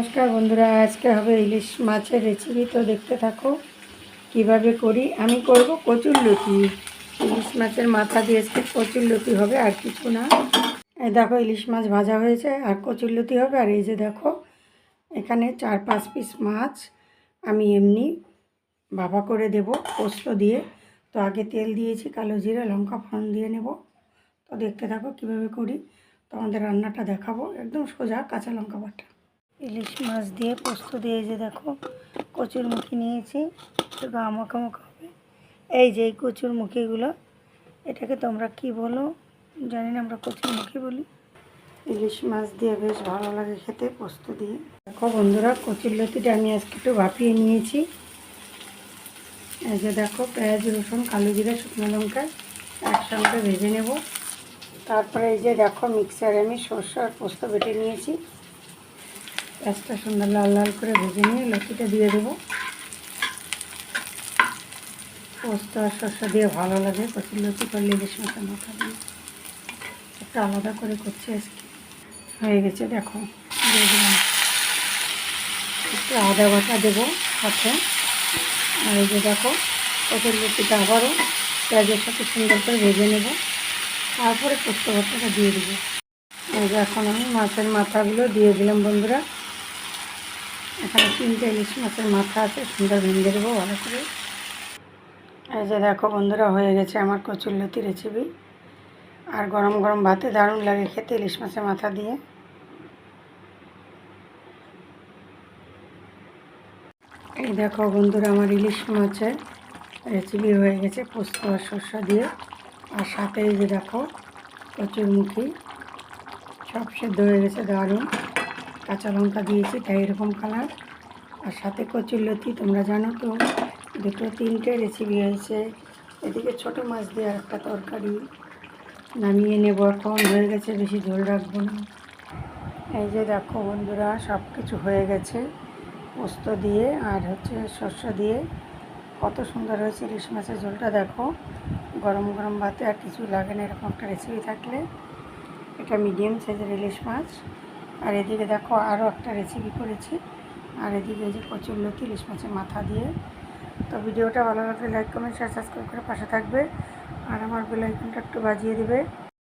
নমস্কার বন্ধুরা, আজকে হবে ইলিশ মাছের রেসিপি তো দেখতে থাকো কীভাবে করি। আমি করব কচুর লতি ইলিশ মাছের মাথা দিয়ে আজকে কচুর লতি হবে, আর কিছু না। এই দেখো ইলিশ মাছ ভাজা হয়েছে, আর কচুর লতি হবে, আর এই যে দেখো, এখানে চার পাঁচ পিস মাছ আমি এমনি বাবা করে দেব পোস্ত দিয়ে। তো আগে তেল দিয়েছি, কালো জিরা, লঙ্কা ফোড়ন দিয়ে নেব। তো দেখতে থাকো কীভাবে করি। তোমাদের রান্নাটা দেখাবো, একদম সোজা কাঁচা লঙ্কা বাটা। ইলিশ মাছ দিয়ে পোস্ত দিয়ে যে দেখো কচুর মুখি নিয়েছি মাখা মাখা হবে। এই যে এই কচুর মুখিগুলো এটাকে তোমরা কি বলো? জানি না আমরা কচুর মুখি বলি। ইলিশ মাছ দিয়ে বেশ ভালো লাগে খেতে, পোস্ত দিয়ে। দেখো বন্ধুরা, কচুর লতিটা আমি আজকে একটু ভাপিয়ে নিয়েছি। এই যে দেখো, পেঁয়াজ, রসুন, কালো জিরা, শুকনো লঙ্কা একসঙ্গে ভেজে নেব। তারপরে এই যে দেখো, মিক্সারে আমি সর্ষে আর পোস্ত বেটে নিয়েছি। পেঁয়াজটা সুন্দর লাল লাল করে ভেজে নিয়ে লতিটা দিয়ে দেবো। পোস্ত আর শসা দিয়ে ভালো লাগে, কচুর লতি করলে ইলিশ মাছের মাথা দিয়ে একটু আলাদা করে করছি আজকে। হয়ে গেছে, দেখো একটু আদা বাটা দেবো সাথে। আর এই যে দেখো, কচুর লতিটা আবারও পেঁয়াজের সাথে সুন্দর করে ভেজে নেব। তারপরে পোস্ত ভর্তাটা দিয়ে দেবো। এই যে এখন আমি মাছের মাথাগুলো দিয়ে দিলাম বন্ধুরা। এখানে তিনটে ইলিশ মাছের মাথা আছে, সুন্দর ভেঙে দেবো ভালো করে। এই যে দেখো বন্ধুরা, হয়ে গেছে আমার কচুরলতি রেসিপি আর গরম গরম ভাতে দারুণ লাগে খেতে ইলিশ মাছের মাথা দিয়ে। এই দেখো বন্ধুরা, আমার ইলিশ মাছের রেসিপি হয়ে গেছে পোস্ত আর শস্য দিয়ে। আর সাথে এই যে দেখো কচুরমুখী, সব সেদ্ধ হয়ে গেছে দারুণ। কাঁচা লঙ্কা দিয়েছি, তাই এরকম কালার আর সাথে কচুর লতি, তোমরা জানো তো, দুটো তিনটে রেসিপি হয়েছে এদিকে ছোট মাছ দিয়ে একটা তরকারি। নামিয়ে নেব এখন, হয়ে গেছে, বেশি ঝোল রাখব না। এই যে দেখো বন্ধুরা সব কিছু হয়ে গেছে। পোস্ত দিয়ে আর হচ্ছে শস্য দিয়ে। কত সুন্দর হয়েছে ইলিশ মাছের ঝোলটা, দেখো। গরম গরম ভাতে আর কিছু লাগে না, এরকম একটা রেসিপি থাকলে। এটা মিডিয়াম সাইজের ইলিশ মাছ। আর এদিকে দেখো আরও একটা রেসিপি করেছি। আর এদিকে যে কচুর লতি, ইলিশ মাছের মাথা দিয়ে। তো ভিডিওটা ভালো লাগলে লাইক কমেন্ট শেয়ার সাবস্ক্রাইব করে পাশে থাকবে। আর আমার বেলাইকনটা একটু বাজিয়ে দেবে।